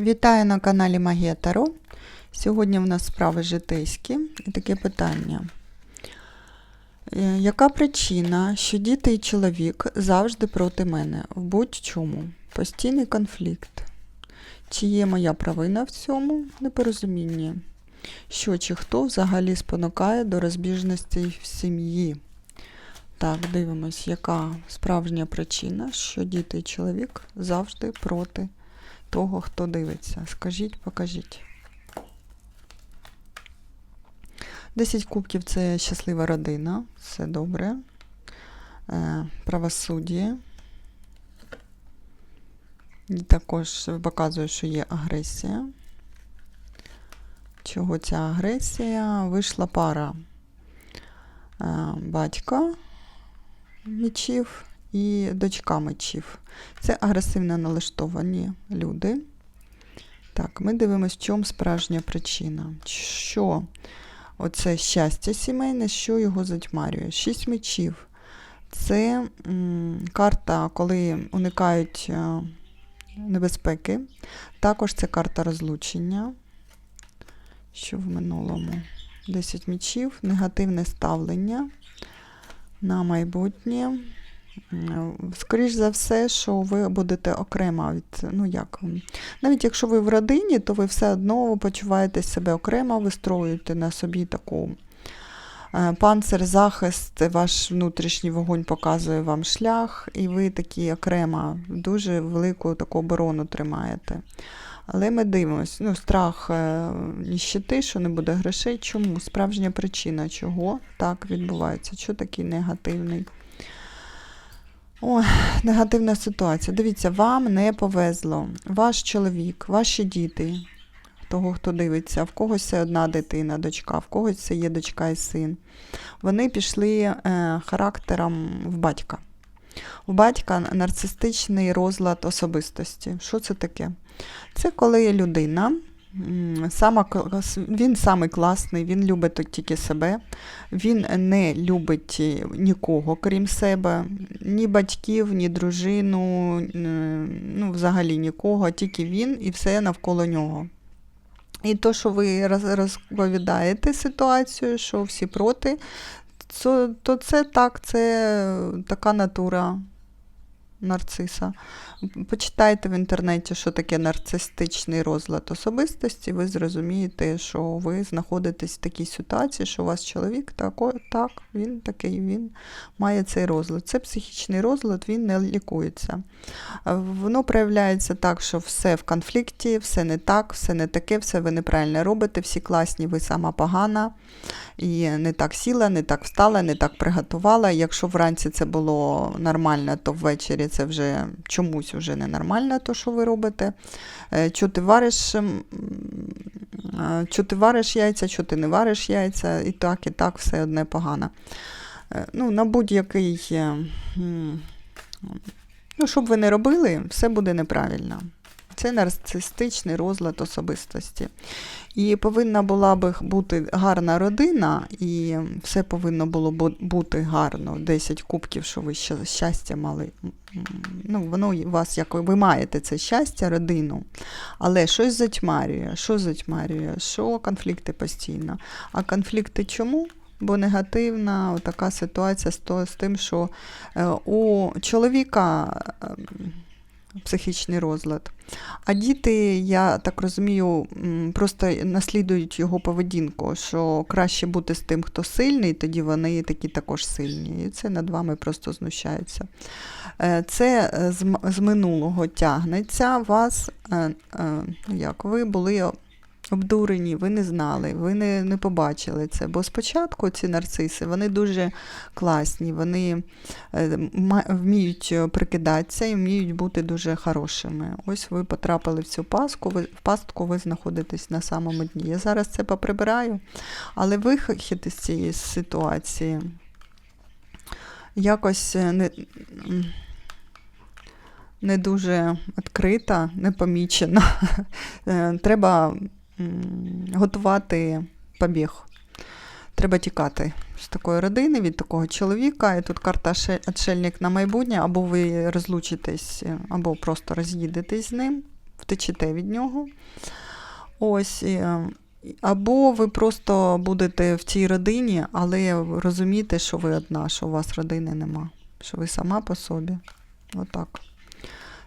Вітаю на каналі Магія Таро. Сьогодні в нас справи житейські і таке питання. Е, Яка причина, що діти і чоловік завжди проти мене в будь-чому? Постійний конфлікт. Чи є моя провина в цьому непорозумінні? Що чи хто взагалі спонукає до розбіжностей в сім'ї? Так, дивимось, яка справжня причина, що діти і чоловік завжди проти того, хто дивиться. Скажіть, покажіть. 10 кубків це щаслива родина, все добре. Е, правосуддя. Також показує, що є агресія. Чого ця агресія? Вийшла пара е, батька мечів і дочка мечів. Це агресивно налаштовані люди. Так, ми дивимося, в чому справжня причина. Що оце щастя сімейне, що його затьмарює? Шість мечів. Це м, карта, коли уникають е, небезпеки. Також це карта розлучення. Що в минулому? 10 мечів, негативне ставлення на майбутнє. Скоріш за все, що ви будете окремо від, ну як, навіть якщо ви в родині, то ви все одно почуваєте себе окремо, вистроюєте на собі таку е, панцир, захист, ваш внутрішній вогонь показує вам шлях, і ви такі окремо дуже велику таку оборону тримаєте. Але ми дивимося, ну, страх е, ніщити, що не буде грошей. Чому? Справжня причина, чого так відбувається, що такий негативний. Ой, негативна ситуація. Дивіться, вам не повезло. Ваш чоловік, ваші діти, того, хто дивиться, в когось це одна дитина, дочка, в когось це є дочка і син. Вони пішли е, характером в батька. У батька нарцистичний розлад особистості. Що це таке? Це коли людина, сама, він самий класний, він любить тільки себе, він не любить е, нікого, крім себе, ні батьків, ні дружину, ну, взагалі нікого, тільки він і все навколо нього. І то, що ви розповідаєте ситуацію, що всі проти, то, то це так, це така натура нарциса. Почитайте в інтернеті, що таке нарцистичний розлад особистості, ви зрозумієте, що ви знаходитесь в такій ситуації, що у вас чоловік тако, так, він такий, він має цей розлад. Це психічний розлад, він не лікується. Воно проявляється так, що все в конфлікті, все не так, все не таке, все ви неправильно робите, всі класні, ви сама погана. І не так сіла, не так встала, не так приготувала. Якщо вранці це було нормально, то ввечері це вже чомусь вже ненормально, то що ви робите. Чо Що ти вариш, е, ти вариш яйця, що ти не вариш яйця, і так, і так, все одне погано. Е, Ну, на будь-який, е, ну, що б ви не робили, все буде неправильно. Це нарцистичний розлад особистості. І повинна була би бути гарна родина, і все повинно було бути гарно. 10 кубків, що ви щастя мали. Ну, воно у вас як ви маєте це щастя, родину, але щось затьмарює. Що затьмарює? Що конфлікти постійно. А конфлікти чому? Бо негативна така ситуація з, тим, що е, у чоловіка е, психічний розлад. А діти, я так розумію, просто наслідують його поведінку, що краще бути з тим, хто сильний, тоді вони такі також сильні. І це над вами просто знущаються. Е, Це е, з, минулого тягнеться вас, е, як ви були обдурені, ви не знали, ви не, не побачили це. Бо спочатку ці нарциси вони дуже класні, вони е, вміють е, прикидатися і вміють бути дуже хорошими. Ось ви потрапили в цю пастку, ви, в пастку ви знаходитесь на самому дні. Я зараз це поприбираю, але вихід із цієї ситуації якось е, не, не дуже відкрита, не помічена. Е, Треба готувати побіг. Треба тікати з такої родини, від такого чоловіка. І тут карта «Ше- «Отшельник на майбутнє, або ви розлучитесь, або просто роз'їдетесь з ним. втечете від нього. Ось. е, Або ви просто будете в цій родині, але розумієте, що ви одна, що у вас родини нема, що ви сама по собі. Отак.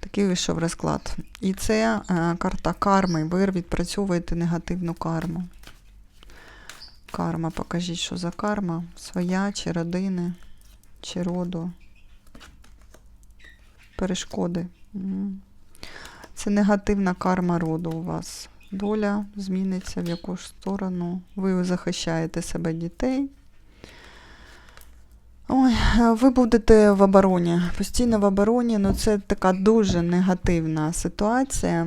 Такий вийшов розклад. І це е, карта карми. Ви відпрацьовуєте негативну карму. Карма, покажіть, що за карма. Своя чи родини, чи роду. Перешкоди. Це негативна карма роду у вас. Доля зміниться в яку ж сторону. Ви захищаєте себе дітей. Ой, е, ви будете в обороні, постійно в обороні, ну це така дуже негативна ситуація.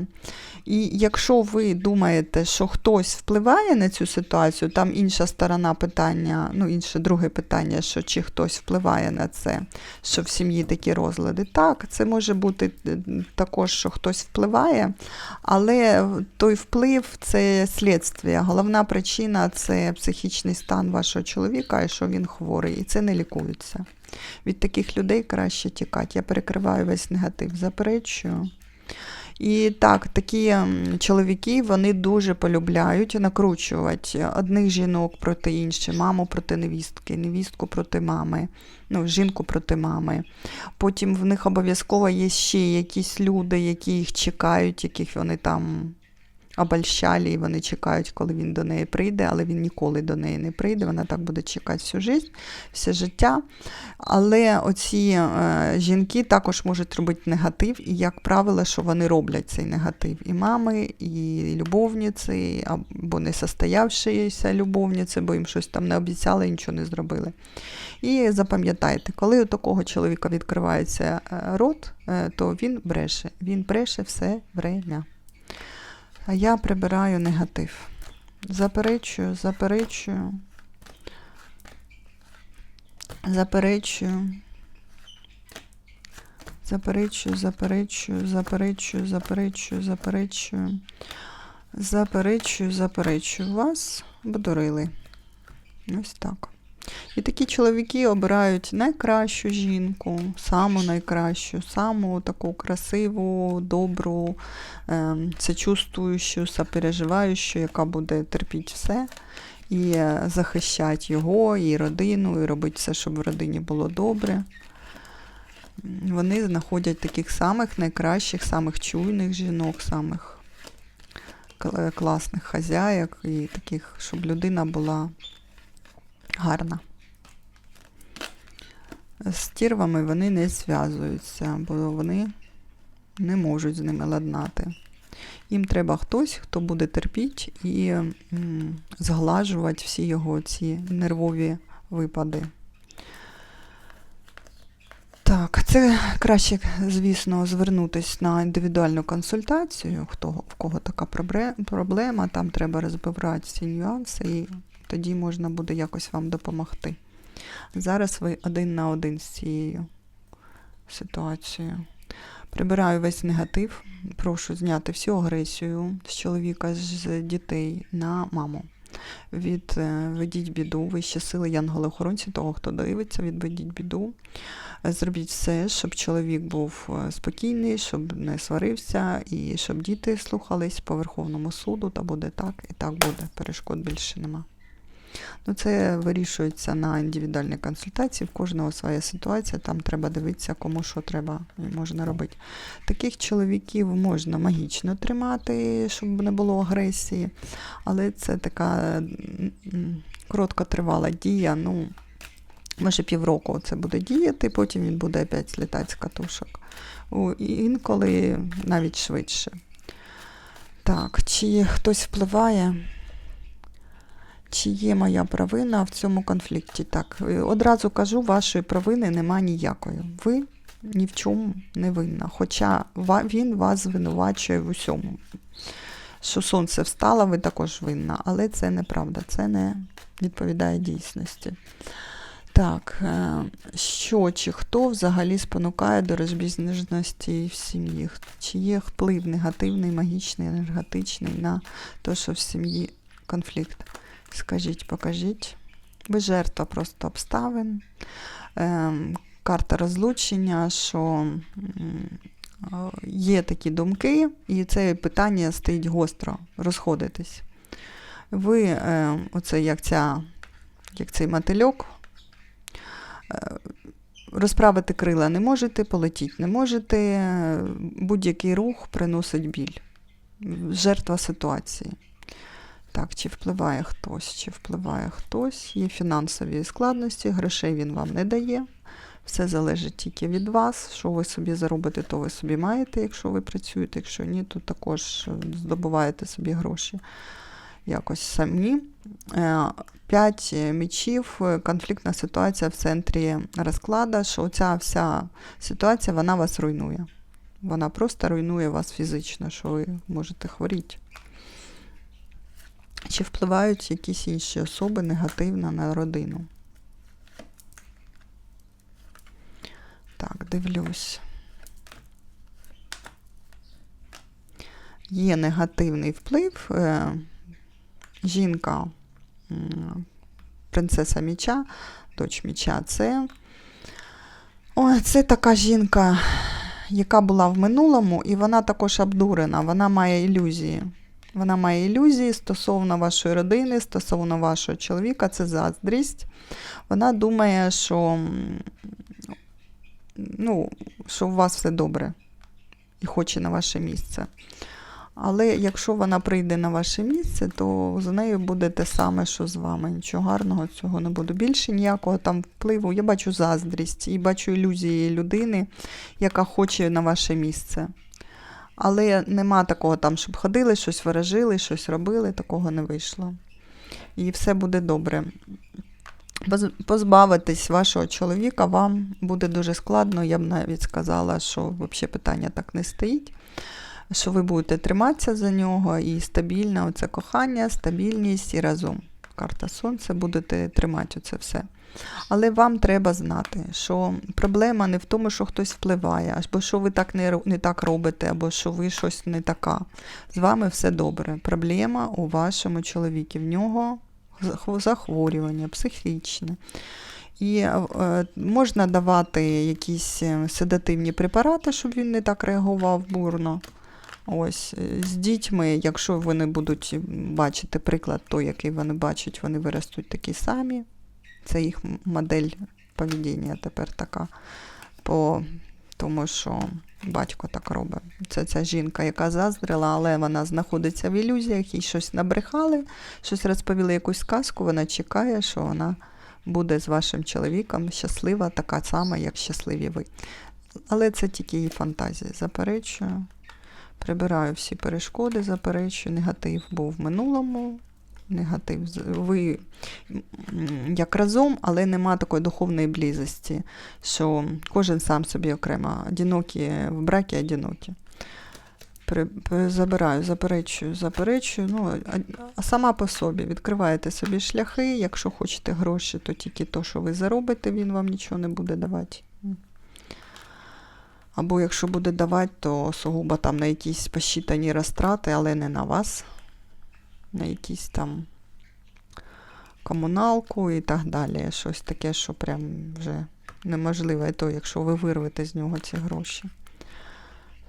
І якщо ви думаєте, що хтось впливає на цю ситуацію, там інша сторона питання, ну інше друге питання, що чи хтось впливає на це, що в сім'ї такі розлади. Так, це може бути е, також, що хтось впливає, але той вплив це слідство. Головна причина це психічний стан вашого чоловіка, і що він хворий, і це не лікується. Від таких людей краще тікати. Я перекриваю весь негатив, заперечую. І так, такі чоловіки вони дуже полюбляють накручувати одних жінок проти інших, маму проти невістки, невістку проти мами, ну, жінку проти мами. Потім в них обов'язково є ще якісь люди, які їх чекають, яких вони там обольщалі, і вони чекають, коли він до неї прийде, але він ніколи до неї не прийде. Вона так буде чекати всю життя, все життя. Але оці е, жінки також можуть робити негатив, і, як правило, що вони роблять цей негатив. І мами, і любовниці, або не состоявшися любовниці, бо їм щось там не обіцяли і нічого не зробили. І запам'ятайте, коли у такого чоловіка відкривається е, рот, е, то він бреше. Він бреше все время. А я прибираю негатив. Заперечую, заперечую. Заперечую. Заперечую, заперечую, заперечую, заперечую, заперечую. Заперечую, заперечую. Вас обдурили. Ось так. І такі чоловіки обирають найкращу жінку, саму найкращу, саму таку красиву, добру, ем, сочувствуючу, сопереживаючу, яка буде терпіти все і е, захищати його, і родину, і робити все, щоб в родині було добре. Вони знаходять таких самих найкращих, самих чуйних жінок, самих класних хазяїк і таких, щоб людина була гарна. З тірвами вони не зв'язуються, бо вони не можуть з ними ладнати. Їм треба хтось, хто буде терпіти і зглажувати всі його ці нервові випади. Так, це краще, звісно, звернутися на індивідуальну консультацію, хто, в кого така проблема, там треба розбирати всі нюанси, і тоді можна буде якось вам допомогти. Зараз ви один на один з цією ситуацією. Прибираю весь негатив, прошу зняти всю агресію з чоловіка, з дітей на маму. Відведіть біду, вищі сили, янголи-охоронці, того, хто дивиться, відведіть біду. Е, Зробіть все, щоб чоловік був е, спокійний, щоб не сварився, і щоб діти слухались по Верховному суду, та буде так, і так буде. Перешкод більше нема. Ну, це вирішується на індивідуальній консультації, в кожного своя ситуація, там треба дивитися, кому що треба і можна робити. Таких чоловіків можна магічно тримати, щоб не було агресії, але це така короткотривала дія. Ну, може півроку це буде діяти, потім він буде опять злітати з катушок. І Інколи навіть швидше. Так, чи хтось впливає? Чи є моя провина в цьому конфлікті? Так, е, одразу кажу, вашої провини нема ніякої. Ви ні в чому не винна. Хоча він вас звинувачує в усьому. Що сонце встало, ви також винна, але це неправда, це не відповідає дійсності. Так, е, що чи хто взагалі спонукає до розбіжності в сім'ї? Чи є вплив негативний, магічний, енергетичний на те, що в сім'ї конфлікт? Скажіть, покажіть. Ви жертва просто обставин. Ем, карта розлучення, що є такі думки, і це питання стоїть гостро, розходитись. Ви, е, оце як, ця, як цей мотильок, е, розправити крила не можете, полетіти не можете, е, будь-який рух приносить біль. Жертва ситуації. Так, чи впливає хтось, чи впливає хтось, є фінансові складності, грошей він вам не дає. Все залежить тільки від вас. Що ви собі заробите, то ви собі маєте, якщо ви працюєте. Якщо ні, то також е, здобуваєте собі гроші якось самі. Е, П'ять е, конфліктна ситуація в центрі розклада, що ця вся ситуація вона вас руйнує. Вона просто руйнує вас фізично, що ви можете хворіти. Чи впливають якісь інші особи негативно на родину? Так, дивлюсь. Є негативний вплив. Е, жінка, принцеса міча, дочь міча, це. Ой, це така жінка, яка була в минулому, і вона також обдурена, вона має ілюзії. Вона має ілюзії стосовно вашої родини, стосовно вашого чоловіка, це заздрість. Вона думає, що, ну, що у вас все добре і хоче на ваше місце. Але якщо вона прийде на ваше місце, то з нею буде те саме, що з вами. Нічого гарного цього не буде. Більше ніякого там впливу. Я бачу заздрість і бачу ілюзії людини, яка хоче на ваше місце. Але нема такого там, щоб ходили, щось виражили, щось робили, такого не вийшло. І все буде добре. Поз- Позбавитись вашого чоловіка вам буде дуже складно. Я б навіть сказала, що взагалі питання так не стоїть. Що ви будете триматися за нього і стабільно, оце кохання, стабільність і разом. Карта Сонця будете тримати оце все. Але вам треба знати, що проблема не в тому, що хтось впливає, або що ви так не, не так робите, або що ви щось не така. З вами все добре. Проблема у вашому чоловіку. В нього захворювання психічне. І е, можна давати якісь е, седативні препарати, щоб він не так реагував бурно. Ось е, з дітьми, якщо вони будуть бачити приклад той, який вони бачать, вони виростуть такі самі. Це їх модель поведіння тепер така. По тому, що батько так робить. Це ця жінка, яка заздрила, але вона знаходиться в ілюзіях, їй щось набрехали, щось розповіли якусь сказку, вона чекає, що вона буде з вашим чоловіком щаслива, така сама, як щасливі ви. Але це тільки її фантазія. Заперечую. Прибираю всі перешкоди, заперечую. Негатив був в минулому. Негатив. Ви як разом, але нема такої духовної близості, що кожен сам собі окремо. Одинокі в бракі одинокі. Забираю, заперечую, заперечую. Ну, а сама по собі відкриваєте собі шляхи. Якщо хочете гроші, то тільки то, що ви заробите, він вам нічого не буде давати. Або якщо буде давати, то сугубо там на якісь посчитані розтрати, але не на вас, на якісь там комуналку і так далі. Щось таке, що прям вже неможливо. І то, якщо ви вирвете з нього ці гроші,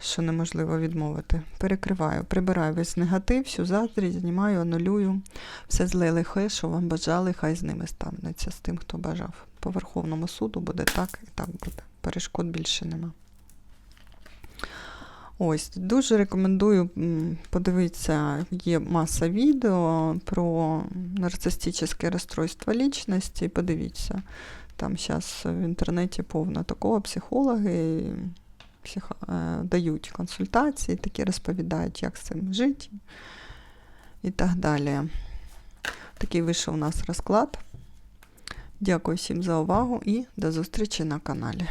що неможливо відмовити. Перекриваю, прибираю весь негатив, всю заздрість, знімаю, анулюю. Все зле лихе, що вам бажали, хай з ними станеться, з тим, хто бажав. По Верховному суду буде так і так буде. Перешкод більше нема. Ось, дуже рекомендую подивитися, є маса відео про нарцистичне розстройство лічності. Подивіться, там зараз в інтернеті повно такого психологи психо, е, дають консультації, такі розповідають, як з цим жити і так далі. Такий вийшов у нас розклад. Дякую всім за увагу і до зустрічі на каналі.